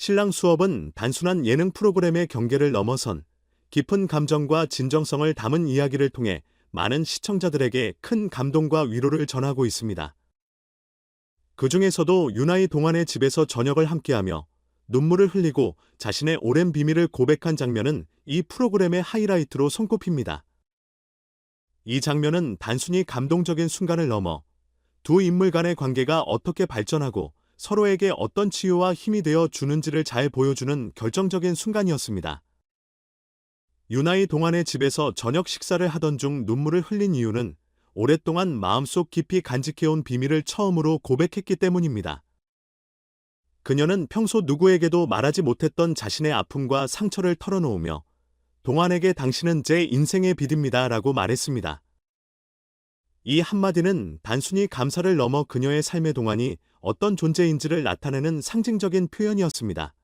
신랑 수업은 단순한 예능 프로그램의 경계를 넘어선 깊은 감정과 진정성을 담은 이야기를 통해 많은 시청자들에게 큰 감동과 위로를 전하고 있습니다. 그 중에서도 유나이 동안의 집에서 저녁을 함께하며 눈물을 흘리고 자신의 오랜 비밀을 고백한 장면은 이 프로그램의 하이라이트로 손꼽힙니다. 이 장면은 단순히 감동적인 순간을 넘어 두 인물 간의 관계가 어떻게 발전하고 서로에게 어떤 치유와 힘이 되어 주는지를 잘 보여주는 결정적인 순간이었습니다. 유나이 동안의 집에서 저녁 식사를 하던 중 눈물을 흘린 이유는 오랫동안 마음속 깊이 간직해온 비밀을 처음으로 고백했기 때문입니다. 그녀는 평소 누구에게도 말하지 못했던 자신의 아픔과 상처를 털어놓으며 동안에게 당신은 제 인생의 빛입니다 라고 말했습니다. 이 한마디는 단순히 감사를 넘어 그녀의 삶의 동안이 어떤 존재인지를 나타내는 상징적인 표현이었습니다.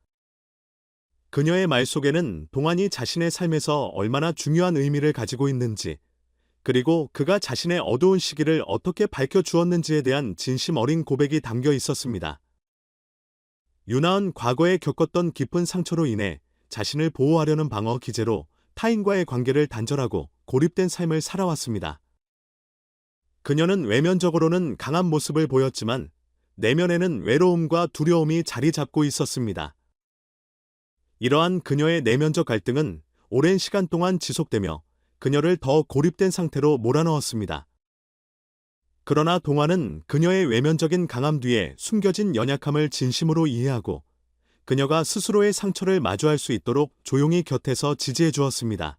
그녀의 말 속에는 동안이 자신의 삶에서 얼마나 중요한 의미를 가지고 있는지, 그리고 그가 자신의 어두운 시기를 어떻게 밝혀주었는지에 대한 진심 어린 고백이 담겨 있었습니다. 유나은 과거에 겪었던 깊은 상처로 인해 자신을 보호하려는 방어 기제로 타인과의 관계를 단절하고 고립된 삶을 살아왔습니다. 그녀는 외면적으로는 강한 모습을 보였지만 내면에는 외로움과 두려움이 자리 잡고 있었습니다. 이러한 그녀의 내면적 갈등은 오랜 시간 동안 지속되며 그녀를 더 고립된 상태로 몰아넣었습니다. 그러나 동화는 그녀의 외면적인 강함 뒤에 숨겨진 연약함을 진심으로 이해하고 그녀가 스스로의 상처를 마주할 수 있도록 조용히 곁에서 지지해 주었습니다.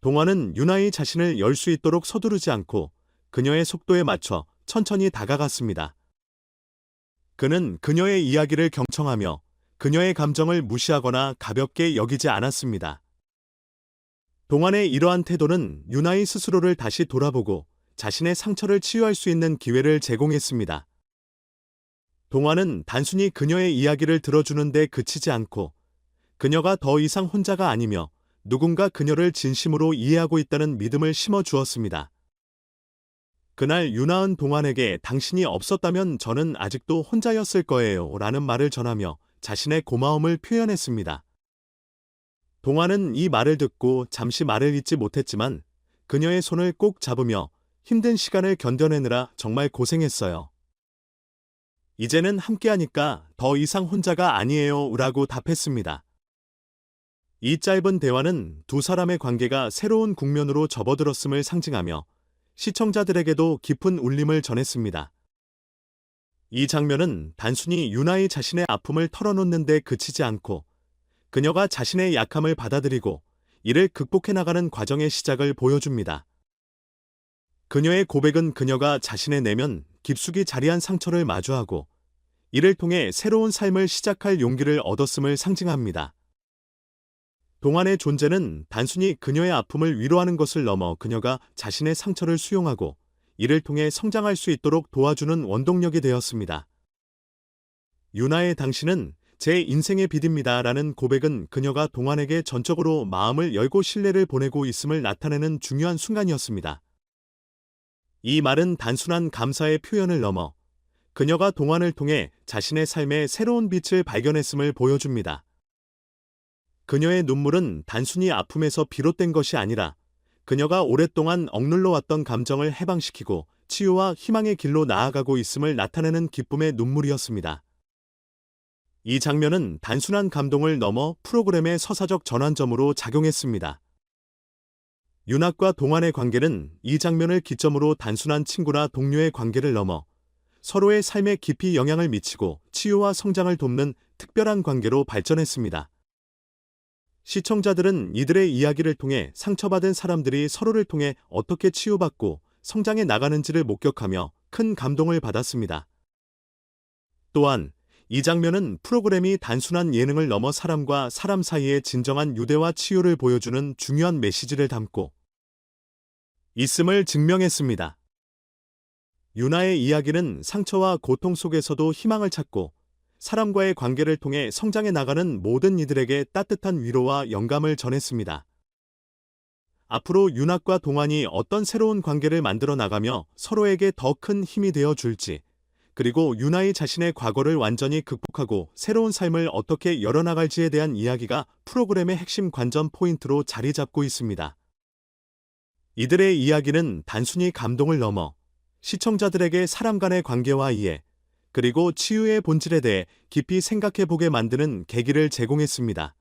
동화는 유나이 자신을 열 수 있도록 서두르지 않고 그녀의 속도에 맞춰 천천히 다가갔습니다. 그는 그녀의 이야기를 경청하며 그녀의 감정을 무시하거나 가볍게 여기지 않았습니다. 동안의 이러한 태도는 유나이 스스로를 다시 돌아보고 자신의 상처를 치유할 수 있는 기회를 제공했습니다. 동화는 단순히 그녀의 이야기를 들어주는데 그치지 않고 그녀가 더 이상 혼자가 아니며 누군가 그녀를 진심으로 이해하고 있다는 믿음을 심어 주었습니다. 그날 유나은 동안에게 당신이 없었다면 저는 아직도 혼자였을 거예요 라는 말을 전하며 자신의 고마움을 표현했습니다. 동화는 이 말을 듣고 잠시 말을 잇지 못했지만 그녀의 손을 꼭 잡으며 힘든 시간을 견뎌내느라 정말 고생했어요. 이제는 함께하니까 더 이상 혼자가 아니에요 라고 답했습니다. 이 짧은 대화는 두 사람의 관계가 새로운 국면으로 접어들었음을 상징하며 시청자들에게도 깊은 울림을 전했습니다. 이 장면은 단순히 유나이 자신의 아픔을 털어놓는 데 그치지 않고 그녀가 자신의 약함을 받아들이고 이를 극복해 나가는 과정의 시작을 보여줍니다. 그녀의 고백은 그녀가 자신의 내면 깊숙이 자리한 상처를 마주하고 이를 통해 새로운 삶을 시작할 용기를 얻었음을 상징합니다. 동안의 존재는 단순히 그녀의 아픔을 위로하는 것을 넘어 그녀가 자신의 상처를 수용하고 이를 통해 성장할 수 있도록 도와주는 원동력이 되었습니다. 유나의 당신은 제 인생의 빛입니다. 라는 고백은 그녀가 동안에게 전적으로 마음을 열고 신뢰를 보내고 있음을 나타내는 중요한 순간이었습니다. 이 말은 단순한 감사의 표현을 넘어 그녀가 동안을 통해 자신의 삶에 새로운 빛을 발견했음을 보여줍니다. 그녀의 눈물은 단순히 아픔에서 비롯된 것이 아니라 그녀가 오랫동안 억눌러 왔던 감정을 해방시키고 치유와 희망의 길로 나아가고 있음을 나타내는 기쁨의 눈물이었습니다. 이 장면은 단순한 감동을 넘어 프로그램의 서사적 전환점으로 작용했습니다. 윤학과 동안의 관계는 이 장면을 기점으로 단순한 친구나 동료의 관계를 넘어 서로의 삶에 깊이 영향을 미치고 치유와 성장을 돕는 특별한 관계로 발전했습니다. 시청자들은 이들의 이야기를 통해 상처받은 사람들이 서로를 통해 어떻게 치유받고 성장해 나가는지를 목격하며 큰 감동을 받았습니다. 또한 이 장면은 프로그램이 단순한 예능을 넘어 사람과 사람 사이의 진정한 유대와 치유를 보여주는 중요한 메시지를 담고 있음을 증명했습니다. 유나의 이야기는 상처와 고통 속에서도 희망을 찾고 사람과의 관계를 통해 성장해 나가는 모든 이들에게 따뜻한 위로와 영감을 전했습니다. 앞으로 윤학과 동안이 어떤 새로운 관계를 만들어 나가며 서로에게 더 큰 힘이 되어 줄지 그리고 유나이 자신의 과거를 완전히 극복하고 새로운 삶을 어떻게 열어나갈지에 대한 이야기가 프로그램의 핵심 관전 포인트로 자리 잡고 있습니다. 이들의 이야기는 단순히 감동을 넘어 시청자들에게 사람 간의 관계와 이해, 그리고 치유의 본질에 대해 깊이 생각해 보게 만드는 계기를 제공했습니다.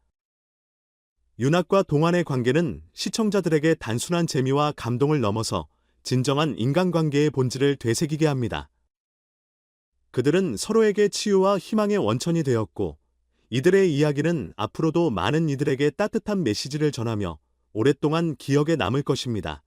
윤학과 동안의 관계는 시청자들에게 단순한 재미와 감동을 넘어서 진정한 인간관계의 본질을 되새기게 합니다. 그들은 서로에게 치유와 희망의 원천이 되었고, 이들의 이야기는 앞으로도 많은 이들에게 따뜻한 메시지를 전하며 오랫동안 기억에 남을 것입니다.